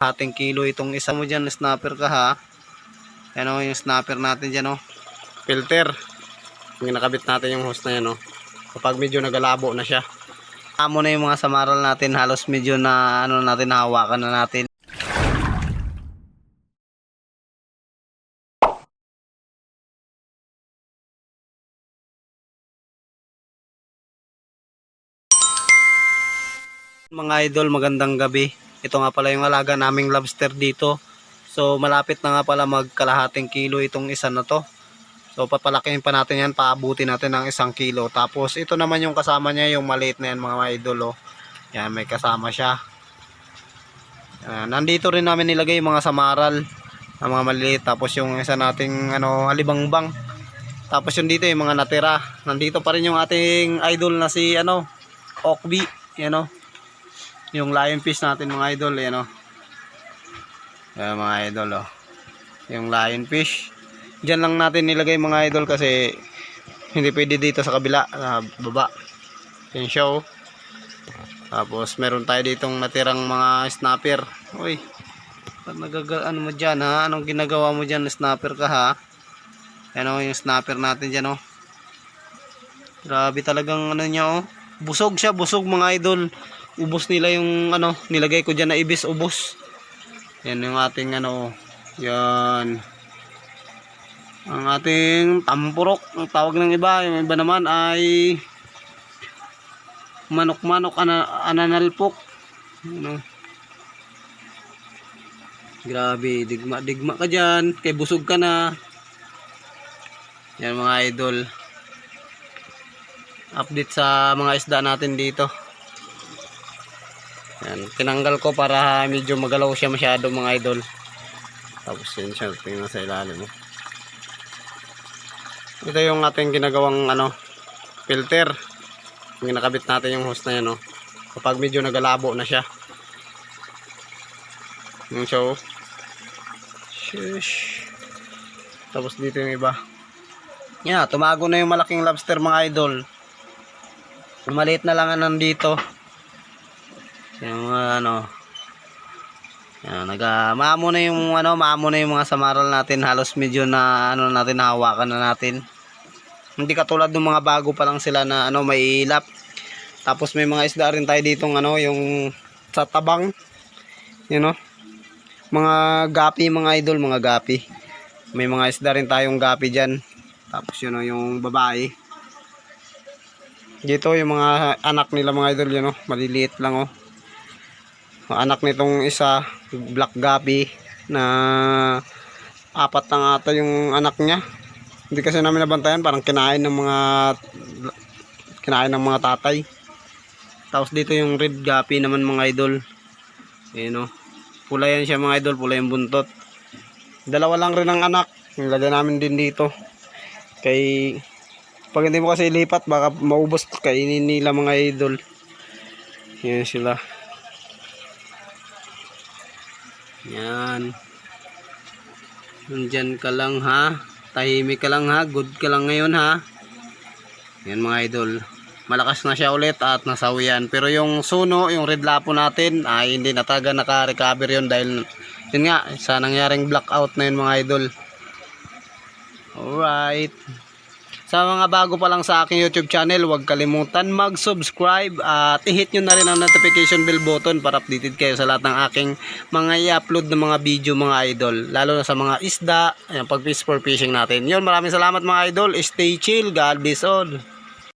hating kilo itong isa mo dyan snapper ka ha? Yan o yung snapper natin dyan o filter. Yung nakabit natin yung hose na yan o kapag medyo nagalabo na siya. Amo na yung mga samaral natin halos medyo na ano natin hawakan na natin. Mga idol magandang gabi ito nga pala yung alaga naming lobster dito. So malapit na nga pala magkalahating kilo itong isa na to. So papalakihin pa natin yan paabuti natin ng isang kilo. Tapos ito naman yung kasama niya yung maliit na yan mga idol oh. yan may kasama siya. Yan, nandito rin namin nilagay yung mga samaral na mga maliliit. Tapos yung isa nating ano alibangbang. Tapos yung dito yung mga natira. Nandito pa rin yung ating idol na si ano Okbi. Yan oh yung lion fish natin mga idol yan o yan mga idol o yung lion fish. Dyan lang natin nilagay mga idol kasi hindi pwede dito sa kabila sa baba. Yan siya o tapos meron tayo ditong natirang mga snapper. Uy ba't nagaga ano mo dyan ha? Anong ginagawa mo dyan snapper ka ha? Yan o yung snapper natin dyan o grabe talagang ano niya o busog siya busog mga idol ubos nila yung ano nilagay ko dyan na ibis ubos. Yan yung ating ano yan. Ang ating tampurok ang tawag ng iba yung iba naman ay manok manok ana, ananalpok. Ano? Grabe digma digma ka dyan kay busog ka na. Yan mga idol. Update sa mga isda natin dito yan, tinanggal ko para medyo magalaw siya masyado mga idol. Tapos yun siya, tingnan sa ilalim mo. Ito yung ating ginagawang ano, filter. Yung nakabit natin yung hose na yan, no. Kapag medyo nagalabo na siya. Yung show. Shush. Tapos dito yung iba. Yeah, tumago na yung malaking lobster mga idol. Maliit na lang ang nandito. Yung mga ano yan, naga, maamo na yung ano, maamo na yung mga samaral natin, halos medyo na ano natin hawakan na natin. Hindi katulad ng mga bago pa lang sila na ano may ilap. Tapos may mga isda rin tayo ditong ano, yung sa tabang. You know? Mga gapi, mga idol, mga gapi. May mga isda rin tayong gapi diyan. Tapos yun know, yung babae. Dito yung mga anak nila mga idol, yun know, maliliit lang oh anak nitong isa black gabi na apat na ata yung anak niya. Hindi kasi namin nabantayan parang kinain ng mga kinain ng mga tatay. Tapos dito yung red gapi naman mga idol. Yun o pula yan siya mga idol pula yung buntot. Dalawa lang rin ang anak. Nilagay namin din dito. Kay pag hindi mo kasi ilipat baka maubos kainin nila mga idol. Yan sila yan. Nandyan ka lang ha. Tahimik ka lang ha. Good ka lang ngayon ha. Yan mga idol. Malakas na siya ulit at nasawiyan. Pero yung suno, yung red lapo natin, ay hindi na taga naka-recover yun dahil yun nga, sa nangyaring blackout na yun mga idol. Alright. Sa mga bago pa lang sa aking YouTube channel, huwag kalimutan mag-subscribe at i-hit nyo na rin ang notification bell button para updated kayo sa lahat ng aking mga i-upload na mga video mga idol. Lalo na sa mga isda, ayan, pag fish for fishing natin. Yun, maraming salamat mga idol. Stay chill. God bless all.